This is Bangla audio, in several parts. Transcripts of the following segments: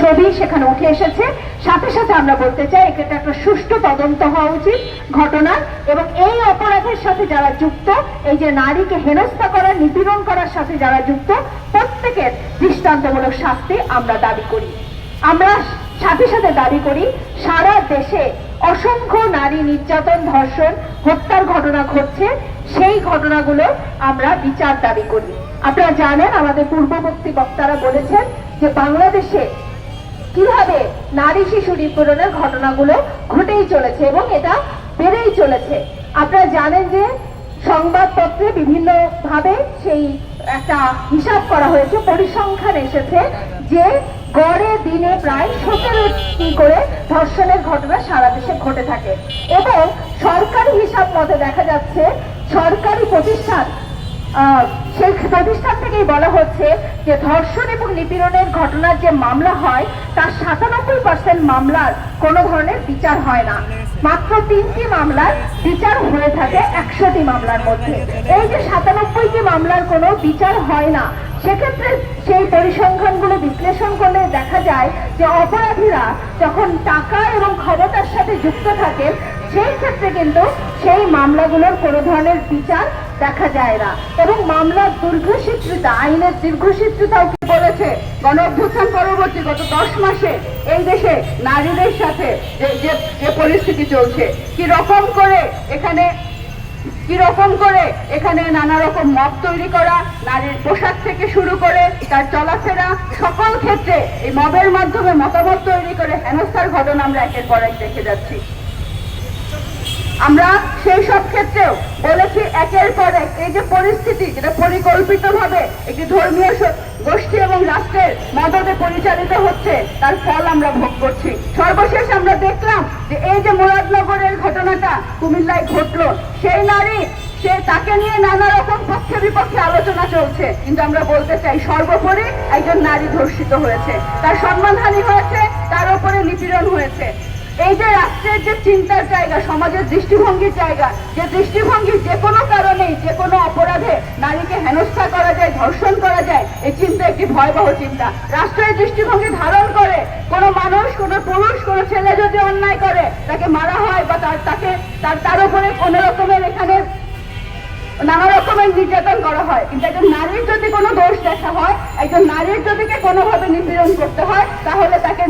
ছবি সেখানে উঠে এসেছে। সাথে সাথে আমরা বলতে চাই এটা একটা সুষ্ঠু তদন্ত হওয়া উচিত ঘটনার এবং এই অপরাধের সাথে যারা যুক্ত, এই যে নারীকে হেনস্থা করা, নিপীড়ন করার সাথে যারা যুক্ত, প্রত্যেকের দৃষ্টান্তমূলক শাস্তি আমরা দাবি করি। আমরা সাথে সাথে দাবি করি, সারা দেশে অসংখ্য নারী নির্যাতন, ধর্ষণ, হত্যার ঘটনা ঘটছে। সেই ঘটনাগুলো আমরা বিচার দাবি করি। আপনারা জানেন, আমাদের পূর্ববর্তী বক্তারা বলেছেন যে বাংলাদেশে কীভাবে নারী শিশু নিপীড়নের ঘটনাগুলো ঘটেই চলেছে এবং এটা বেড়েই চলেছে? আপনারা জানেন যে সংবাদপত্রে বিভিন্ন ভাবে সেই একটা হিসাব করা হয়েছে, পরিসংখ্যান এসেছে যে গড়ে দিনে প্রায় সতেরোটি করে ধর্ষণের ঘটনা সারা দেশে ঘটে থাকে। এবং সরকারি হিসাব মতে দেখা যাচ্ছে সরকারি প্রতিষ্ঠান সেই প্রতিষ্ঠান থেকেই বলা হচ্ছে যে ধর্ষণ এবং নিপীড়নের ঘটনার যে মামলা হয়, তার সাতানব্বই পার্সেন্ট মামলার কোনো ধরনের বিচার হয় না। মাত্র তিনটি মামলার বিচার হয়ে থাকে একশোটি মামলার মধ্যে। এই যে সাতানব্বইটি মামলার কোনো বিচার হয় না, সেক্ষেত্রে সেই পরিসংখ্যানগুলো বিশ্লেষণ করলে দেখা যায় যে অপরাধীরা যখন টাকা এবং ক্ষমতার সাথে যুক্ত থাকেন সেই ক্ষেত্রে কিন্তু সেই মামলাগুলোর কোনো ধরনের বিচার দেখা যায় না। এবং মামলার দীর্ঘসূত্রিতা, আইনের দীর্ঘসূত্রিতাও কি বলেছে? গণ অভ্যুত্থান পরবর্তী গত দশ মাসে এই দেশে নারীদের সাথে যে পরিস্থিতি চলছে, কি রকম করে এখানে, কি রকম করে এখানে নানা রকম মত তৈরি করা, নারীর পোশাক থেকে শুরু করে তার চলাফেরা, সকল ক্ষেত্রে এই মবের মাধ্যমে মতামত তৈরি করে হেনস্থার ঘটনা আমরা একের পর এক দেখে যাচ্ছি। আমরা সেই সব ক্ষেত্রেও বলেছি একের পর এক এই যে পরিস্থিতি যেটা পরিকল্পিতভাবে একটি ধর্মীয় গোষ্ঠী এবং রাষ্ট্রের মদতে পরিচালিত হচ্ছে, তার ফল আমরা ভোগ করছি। সর্বশেষ আমরা দেখলাম যে এই যে মুরাদনগরের ঘটনাটা কুমিল্লায় ঘটলো, সেই নারী, সে তাকে নিয়ে নানা রকম পক্ষে বিপক্ষে আলোচনা চলছে। কিন্তু আমরা বলতে চাই সর্বোপরি একজন নারী ধর্ষিত হয়েছে। তার সম্মানহানি হয়েছে, তার উপরে নিপীড়ন হয়েছে। এই যে রাষ্ট্রের যে চিন্তার জায়গা, সমাজের দৃষ্টিভঙ্গির জায়গা, যে দৃষ্টিভঙ্গি যে কোনো কারণেই, যে কোনো অপরাধে নারীকে হেনস্থা করা যায়, ধর্ষণ করা যায় এই চিন্তা একটি ভয়াবহ চিন্তা। রাষ্ট্রের দৃষ্টিভঙ্গি ধারণ করে কোনো মানুষ, কোনো পুরুষ, কোনো ছেলে যদি অন্যায় করে, তাকে মারা হয় বা তার তাকে, তার তার উপরে কোনো রকমের এখানে নানা রকমের নির্যাতন করা হয়। কিন্তু একজন নারীর যদি কোনো দোষ দেখা হয়, একজন নারীর যদি কোনোভাবে নিপীড়ন করতে হয়, তাহলে তাকে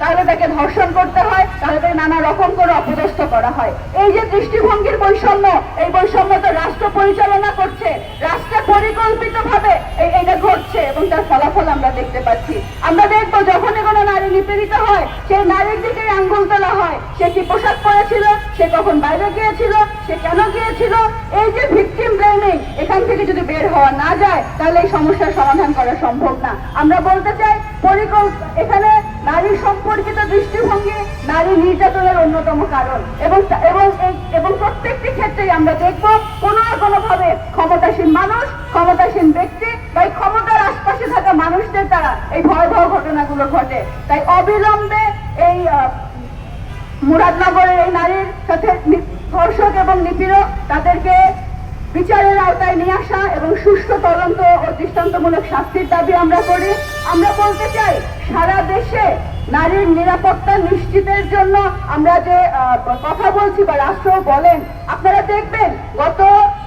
তাহলে তাকে ধর্ষণ করতে হয়, তাহলে তাকে নানা রকম করে অপদস্থ করা হয়। এই যে দৃষ্টিভঙ্গির বৈষম্য, এই বৈষম্য তো রাষ্ট্র পরিচালনা করছে। রাষ্ট্রে পরিকল্পিতভাবে এই এটা ঘটছে এবং তার ফলাফল আমরা দেখতে পাচ্ছি। আমরা দেখব যখনই কোনো নারী নিপীড়িত হয়, সেই নারীর দিকে আঙ্গুল তোলা হয়। সে কি পোশাক পরেছিল? সে কখন বাইরে গিয়েছিল? সে কেন গিয়েছিল? এই যে থেকে যদি বের হওয়া না যায়, তাহলে এই সমস্যার সমাধান করা সম্ভব না। আমরা বলতে চাই, পরিকল্প, এখানে নারী সম্পর্কিত দৃষ্টিভঙ্গি নারী নির্যাতনের অন্যতম কারণ। এবং এবং এবং প্রত্যেকটি ক্ষেত্রেই আমরা দেখব, কোনো না কোনো ভাবে ক্ষমতাসীন মানুষ, ক্ষমতাসীন ব্যক্তি বা এই ক্ষমতার আশপাশে থাকা মানুষদের দ্বারা এই ভয়াবহ ঘটনাগুলো ঘটে। তাই অবিলম্বে এই মুরাদনগরের এই নারীর সাথে ধর্ষক এবং নিপীড়ক তাদেরকে বিচারের আওতায় নিয়ে আসা এবং সুস্থ তদন্ত ও দৃষ্টান্তমূলক শাস্তির দাবি আমরা করি। আমরা বলতে চাই, সারা দেশে নারীর নিরাপত্তা নিশ্চিতের জন্য আমরা যে কথা বলছি বা রাষ্ট্র বলেন, আপনারা দেখবেন গত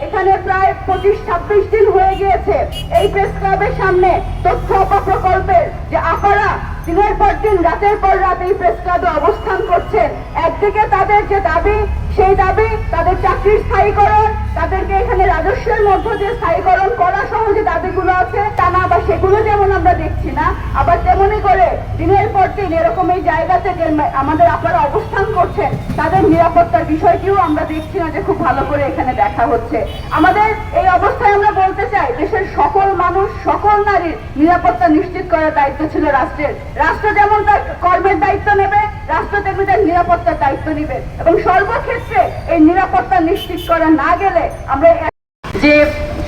এখানে প্রায় পঁচিশ, ছাব্বিশ দিন হয়ে গিয়েছে এই প্রেস ক্লাবের সামনে তথ্য প্রকল্পের যে আপারা দিনের পর দিন, রাতের পর রাত এই প্রেস ক্লাবে অবস্থান করছেন একদিকে তাদের যে দাবি সেই দাবি তাদের চাকরির স্থায়ীকরণ, তাদেরকে এখানে রাজস্বের মধ্য দিয়ে স্থায়ীকরণ করা সহ যে দাবিগুলো আছে, তা না সেগুলো যেমন আমরা দেখছি না, আবার তেমনই করে দিনের পর দিন এরকম এই জায়গাতে আমাদের আপনারা অবস্থান করছেন, তাদের নিরাপত্তার বিষয়টিও আমরা দেখছি না যে খুব ভালো করে এখানে দেখা হচ্ছে। আমাদের এই অবস্থায় আমরা বলতে চাই, দেশের সকল মানুষ, সকল নারীর নিরাপত্তা নিশ্চিত করার দায়িত্ব ছিল রাষ্ট্রের। রাষ্ট্র যেমন তার কর্মের দায়িত্ব নেবে, রাষ্ট্র তেমনি তার নিরাপত্তার দায়িত্ব নেবে। এবং সর্বক্ষেত্রে এই নিরাপত্তা নিশ্চিত করা না গেলে আমরা যে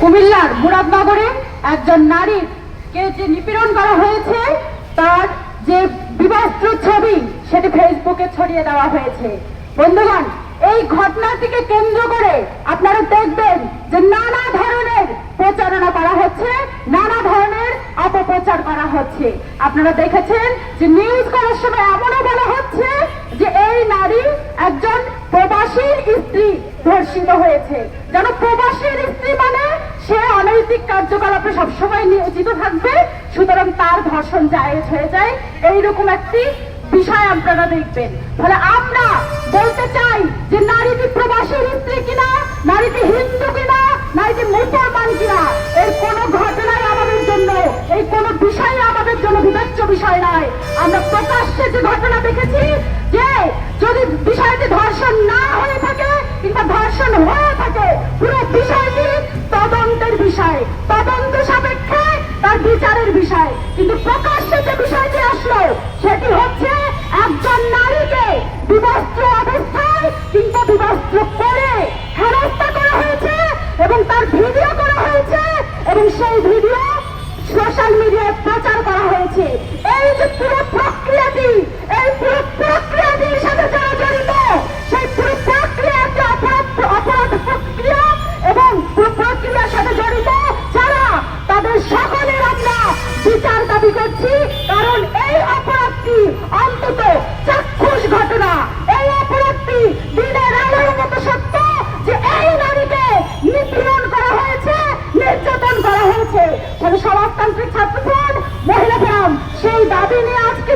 কুমিল্লার মুরাদনগরে একজন নারীর কে যে নিপীড়ন করা হয়েছে, তার যে বিবস্ত্র ছবি সেটি ফেসবুকে ছড়িয়ে দেওয়া হয়েছে। বন্ধুগণ, এই ঘটনাটিকে কেন্দ্র করে আপনারা দেখবেন যে নানা ধরনের প্রচারণা করা হচ্ছে, নানা ধরনের অপপ্রচার করা হচ্ছে। আপনারা দেখেছেন যে নিউজ করার সময় এমনও বলা হচ্ছে যে এই নারী একজন প্রবাসীর স্ত্রী ধর্ষিত হয়েছে। যেন প্রবাসীর স্ত্রী মানে সে অনৈতিক কার্যকলাপে সবসময় নিয়োজিত থাকবে, সুতরাং তার ধর্ষণ জায়েজ হয়ে যায়। এইরকম একটি বিষয় আপনারা দেখবেন। ফলে আমরা বলতে চাই যে নারীটি প্রবাসী স্ত্রী কিনা, নারীটি হিন্দু কিনা, নারীটি মুসলমান কিনা, এর কোনো ঘটনায় আমাদের জন্য এই কোনো বিষয় আমাদের জন্য বিবেচ্য বিষয় নয়। আমরা প্রকাশ্যে যে ঘটনা দেখেছি, যে যদি বিষয়টি ধর্ষণ না হয়ে থাকে কিংবা ধর্ষণ হয়ে থাকে, পুরো বিষয়টি তদন্তের বিষয়। তদন্ত সাপেক্ষে তার বিচারের বিষয়। কিন্তু প্রকাশ্যে যে বিষয়টি আসলো, সেটি হচ্ছে একজন নারীকে বিবস্ত্র অবস্থায় কিংবা বিবস্ত্র করে হেনস্থা করা হয়েছে এবং তার ভিডিও করা হয়েছে এবং সেই ভিডিও সোশ্যাল মিডিয়ায় প্রচার করা হয়েছে। এই যে পুরো প্রক্রিয়াটি, এই পুরো প্রক্রিয়াটির সাথে যারা জড়িত, সেই পুরো প্রক্রিয়া একটা অপরাধ অপরাধ প্রক্রিয়া এবং পুরো প্রক্রিয়ার সাথে জড়িত যারা, তাদের সকলের আমরা বিচার দাবি করছি, কারণ এই অপরাধটি অন্তত চাক্ষুষ ঘটনা। সমাজতান্ত্রিক ছাত্রফ্রন্ট মহিলা ফোরাম সেই দাবি নিয়ে আজকে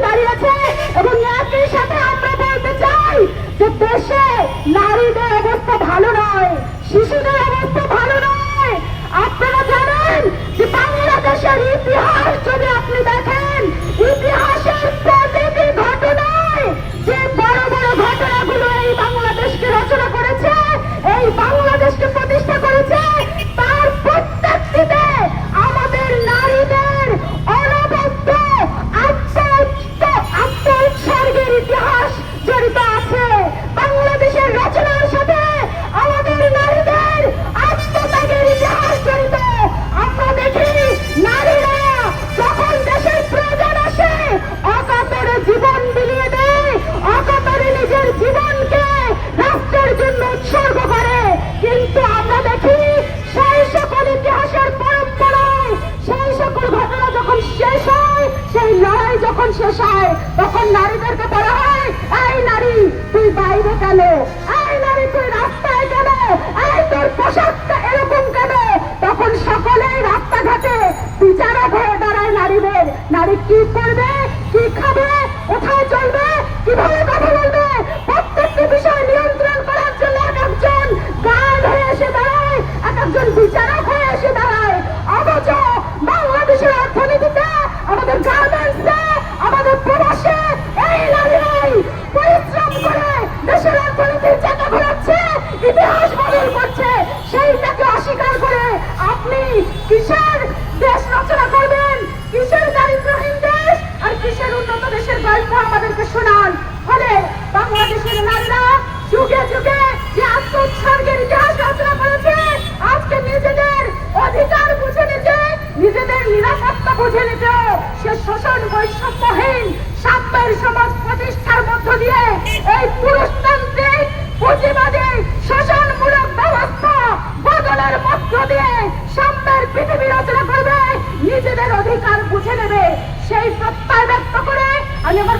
হয়, তখন নারীদেরকে বলা হয়, এই নারী, তুই বাইরে কেন? এই নারী, তুই রাস্তায় কেন? এই তোর পোশাকটা এরকম কেন? তখন সকলেই রাস্তাঘাটে বিচারক হয়ে দাঁড়ায় নারীদের। নারী কি করবে? বুঝে নিত সে শোষণ বৈষম্যহীন সাম্যের সমাজ প্রতিষ্ঠার মধ্য দিয়ে এই পুরুষতান্ত্রিক, পুঁজিবাদী, শোষণমূলক ব্যবস্থা বদলের মধ্য দিয়ে সাম্যের পৃথিবী রচনা করবে, নিজেদের অধিকার বুঝে নেবে। সেই প্রত্যয় ব্যক্ত করে আমি আমার